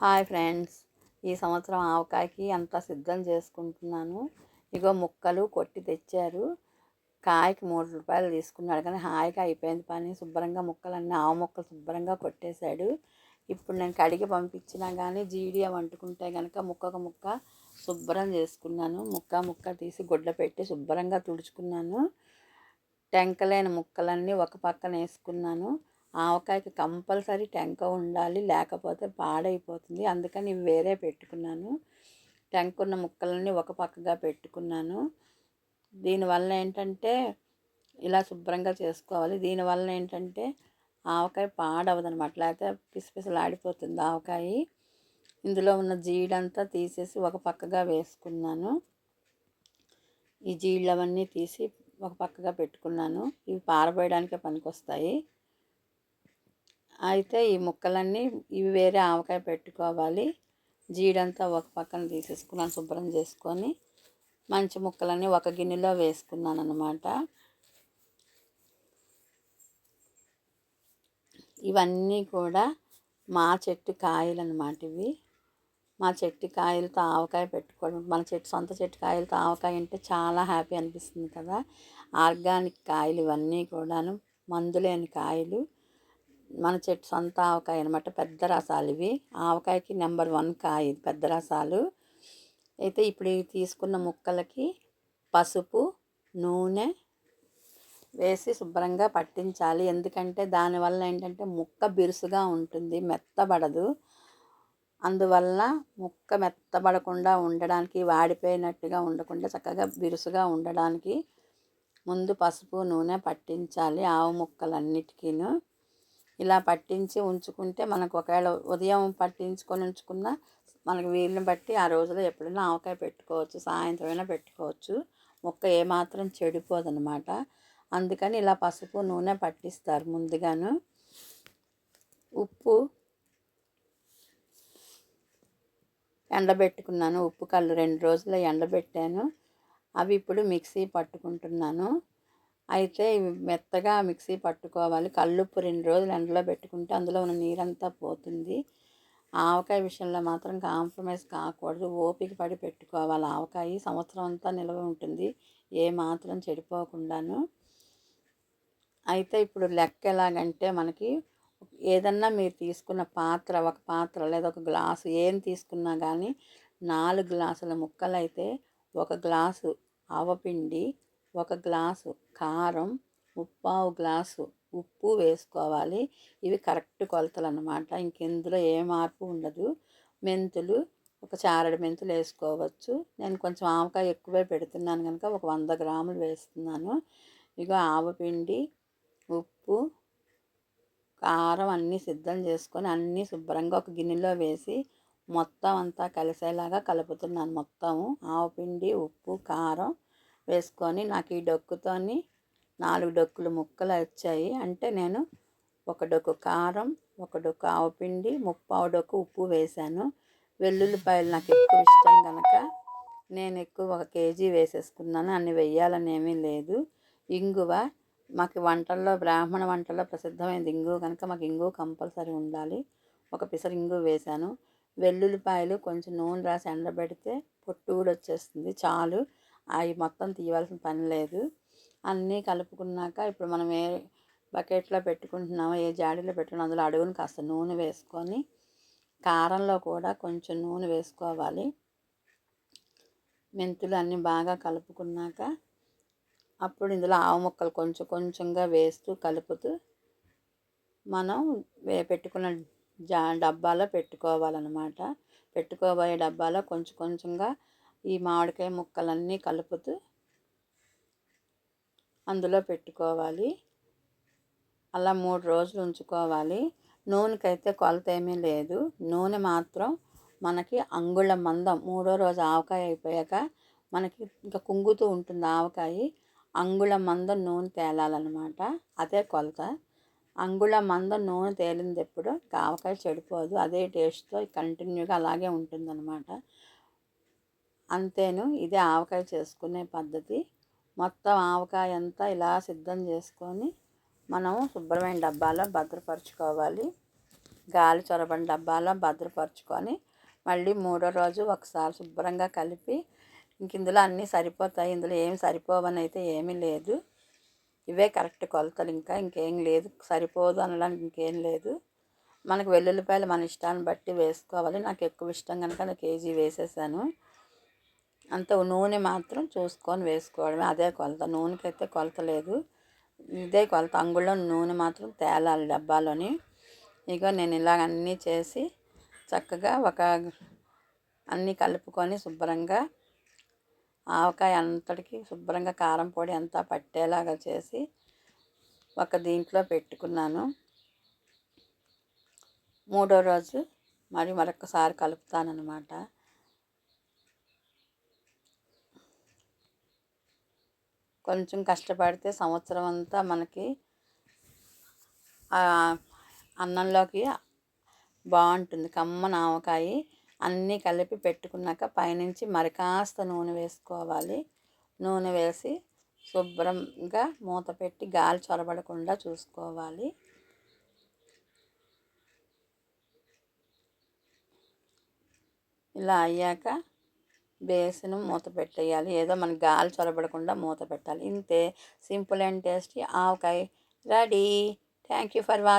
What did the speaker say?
Hi friends. ఈ సంవత్సరం ఆవకాయకి అంతా సిద్ధం చేసుకుంటున్నాను. ఇగో ముక్కలు కొట్టి తెచ్చారు. కాయకి మూడు రూపాయలు తీసుకున్నాడు కానీ హాయిగా అయిపోయింది పని. శుభ్రంగా ముక్కలన్నీ ఆవు ముక్కలు శుభ్రంగా కొట్టేశాడు. ఇప్పుడు నేను కడిగి పంపించినా కానీ జీడియా వండుకుంటే కనుక ముక్కకు ముక్క శుభ్రం చేసుకున్నాను. ముక్క ముక్క తీసి గుడ్డ పెట్టి శుభ్రంగా తుడుచుకున్నాను. టెంకలేని ముక్కలన్నీ ఒక పక్కన వేసుకున్నాను. ఆవకాయకి కంపల్సరీ టెంక ఉండాలి లేకపోతే పాడైపోతుంది. అందుకని వేరే పెట్టుకున్నాను. టెంక ఉన్న ముక్కలన్నీ ఒక పక్కగా పెట్టుకున్నాను. దీనివల్ల ఏంటంటే ఇలా శుభ్రంగా చేసుకోవాలి. దీనివల్ల ఏంటంటే ఆవకాయ పాడవదనమాట. లేకపోతే పిసిపిసలాడిపోతుంది ఆవకాయ. ఇందులో ఉన్న జీడంతా తీసేసి ఒక పక్కగా వేసుకున్నాను. ఈ జీళ్ళవన్నీ తీసి ఒక పక్కగా పెట్టుకున్నాను. ఇవి పారబోయడానికే పనికొస్తాయి. అయితే ఈ ముక్కలన్నీ ఇవి వేరే ఆవకాయ పెట్టుకోవాలి. జీడంతా ఒక పక్కన తీసేసుకున్నాను శుభ్రం చేసుకొని. మంచి ముక్కలన్నీ ఒక గిన్నెలో వేసుకున్నాను అనమాట ఇవన్నీ కూడా మా చెట్టు కాయలు అనమాట ఇవి. మా చెట్టు కాయలతో ఆవకాయ పెట్టుకోవడం మన చెట్టు సొంత చెట్టు కాయలతో ఆవకాయ అంటే చాలా హ్యాపీ అనిపిస్తుంది కదా. ఆర్గానిక్ కాయలు ఇవన్నీ కూడాను మందులేని కాయలు. మన చెట్టు సొంత ఆవకాయ అనమాట పెద్ద రసాలు ఇవి. ఆవకాయకి నెంబర్ వన్ కాయ పెద్ద రసాలు. అయితే ఇప్పుడు తీసుకున్న ముక్కలకి పసుపు నూనె వేసి శుభ్రంగా పట్టించాలి. ఎందుకంటే దానివల్ల ఏంటంటే ముక్క బిరుసుగా ఉంటుంది మెత్తబడదు. అందువల్ల ముక్క మెత్తబడకుండా ఉండడానికి వాడిపోయినట్టుగా ఉండకుండా చక్కగా బిరుసుగా ఉండడానికి ముందు పసుపు నూనె పట్టించాలి ఆవు ముక్కలన్నిటికీను. ఇలా పట్టించి ఉంచుకుంటే మనకు ఒకవేళ ఉదయం పట్టించుకొని ఉంచుకున్న మనకు వీలుని బట్టి ఆ రోజులో ఎప్పుడైనా ఆవకాయ పెట్టుకోవచ్చు సాయంత్రం అయినా పెట్టుకోవచ్చు. మొక్క ఏమాత్రం చెడిపోదనమాట అందుకని ఇలా పసుపు నూనె పట్టిస్తారు ముందుగాను. ఉప్పు ఎండబెట్టుకున్నాను. ఉప్పు కళ్ళు రెండు రోజులు ఎండబెట్టాను. అవి ఇప్పుడు మిక్సీ పట్టుకుంటున్నాను. అయితే ఇవి మెత్తగా మిక్సీ పట్టుకోవాలి. కల్లుప్పు రెండు రోజులు ఎండలో పెట్టుకుంటే అందులో ఉన్న నీరంతా పోతుంది. ఆవకాయ విషయంలో మాత్రం కాంప్రమైజ్ కాకూడదు. ఓపిక పడి పెట్టుకోవాలి. ఆవకాయ సంవత్సరం అంతా నిల్వ ఉంటుంది. ఏ మాత్రం చెడిపోకుండాను. అయితే ఇప్పుడు లెక్క ఎలాగంటే మనకి ఏదన్నా మీరు తీసుకున్న పాత్ర ఒక పాత్ర లేదా ఒక గ్లాసు ఏం తీసుకున్నా కానీ నాలుగు గ్లాసుల ముక్కలైతే ఒక గ్లాసు ఆవపిండి ఒక గ్లాసు కారం ముప్పావు గ్లాసు ఉప్పు వేసుకోవాలి. ఇవి కరెక్ట్ కొలతలు అన్నమాట ఇంకెందులో ఏ మార్పు ఉండదు. మెంతులు ఒక చారడు మెంతులు వేసుకోవచ్చు. నేను కొంచెం ఆవకాయ ఎక్కువే పెడుతున్నాను కనుక ఒక వంద గ్రాములు వేస్తున్నాను. ఇక ఆవపిండి ఉప్పు కారం అన్నీ సిద్ధం చేసుకొని అన్నీ శుభ్రంగా ఒక గిన్నెలో వేసి మొత్తం అంతా కలిసేలాగా కలుపుతున్నాను మొత్తము. ఆవపిండి ఉప్పు కారం వేసుకొని నాకు ఈ డొక్కుతోని నాలుగు డొక్కులు ముక్కలు వచ్చాయి. అంటే నేను ఒక డొక్కు కారం ఒక డొక్కు ఆవపిండి ముప్పావు డొక్కు ఉప్పు వేశాను. వెల్లుల్లిపాయలు నాకు ఎక్కువ ఇష్టం కనుక నేను ఎక్కువ ఒక కేజీ వేసేసుకున్నాను. అన్ని వెయ్యాలని ఏమీ లేదు. ఇంగువ మాకు వంటల్లో బ్రాహ్మణ వంటల్లో ప్రసిద్ధమైనది ఇంగు కనుక మాకు ఇంగు కంపల్సరీ ఉండాలి. ఒక పిసరు ఇంగు వేశాను. వెల్లుల్లిపాయలు కొంచెం నూనె రాసి ఎండబెడితే పొట్టు కూడా వచ్చేస్తుంది. చాలు. అవి మొత్తం తీయవలసిన పని లేదు. అన్నీ కలుపుకున్నాక ఇప్పుడు మనం ఏ బకెట్లో పెట్టుకుంటున్నామో ఏ జాడీలో పెట్టుకున్నా అందులో అడుగును కాస్త నూనె వేసుకొని కారంలో కూడా కొంచెం నూనె వేసుకోవాలి. మెంతులు అన్నీ బాగా కలుపుకున్నాక అప్పుడు ఇందులో ఆవు ముక్కలు కొంచెం కొంచెంగా వేస్తూ కలుపుతూ మనం వే పెట్టుకున్న జా డబ్బాలో పెట్టుకోవాలన్నమాట. పెట్టుకోబోయే డబ్బాలో కొంచెం కొంచెంగా ఈ మామిడికాయ ముక్కలన్నీ కలుపుతూ అందులో పెట్టుకోవాలి. అలా మూడు రోజులు ఉంచుకోవాలి. నూనెకైతే కొలత ఏమీ లేదు. నూనె మాత్రం మనకి అంగుళ మందం. మూడో రోజు ఆవకాయ అయిపోయాక మనకి ఇంకా కుంగుతూ ఉంటుంది ఆవకాయ. అంగుళ మందం నూనె తేలాలన్నమాట. అదే కొలత. అంగుళ మందం నూనె తేలింది ఎప్పుడు ఆవకాయ చెడిపోదు. అదే టేస్ట్తో కంటిన్యూగా అలాగే ఉంటుందన్నమాట. అంతేను. ఇది ఆవకాయ చేసుకునే పద్ధతి. మొత్తం ఆవకాయ అంతా ఇలా సిద్ధం చేసుకొని మనం శుభ్రమైన డబ్బాలో భద్రపరచుకోవాలి. గాలి చొరబడిన డబ్బాలో భద్రపరచుకొని మళ్ళీ మూడో రోజు ఒకసారి శుభ్రంగా కలిపి ఇంక ఇందులో అన్నీ సరిపోతాయి. ఇందులో ఏమి సరిపోవని అయితే ఏమీ లేదు. ఇవే కరెక్ట్ కొలతలు. ఇంకా ఇంకేం లేదు. సరిపోదు అనడానికి ఇంకేం లేదు. మనకు వెల్లుల్లిపాయలు మన ఇష్టాన్ని బట్టి వేసుకోవాలి. నాకు ఎక్కువ ఇష్టం కనుక నా కేజీ వేసేసాను. అంత నూనె మాత్రం చూసుకొని వేసుకోవడమే. అదే కొలత. నూనెకి అయితే కొలత లేదు. ఇదే కొలత. అంగుళం నూనె మాత్రం తేలాలి డబ్బాలోని. ఇక నేను ఇలాగ అన్నీ చేసి చక్కగా ఒక అన్నీ కలుపుకొని శుభ్రంగా ఆవకాయ అంతటికి శుభ్రంగా కారం పొడి అంతా పట్టేలాగా చేసి ఒక దీంట్లో పెట్టుకున్నాను. మూడో రోజు మరి మరొకసారి కలుపుతానమాట కొంచెం కష్టపడితే సంవత్సరం అంతా మనకి అన్నంలోకి బాగుంటుంది. కమ్మన ఆవకాయ అన్నీ కలిపి పెట్టుకున్నాక పైనుంచి మరి కాస్త నూనె వేసుకోవాలి. నూనె వేసి శుభ్రంగా మూత పెట్టి గాలి చొరబడకుండా చూసుకోవాలి. ఇలా అయ్యాక బేసిన్ మూత పెట్టేయాలి. ఏదో మనకి గాలి చొరబడకుండా మూత పెట్టాలి. ఇంతే. Simple and tasty. Avakaya ready. Thank you for watching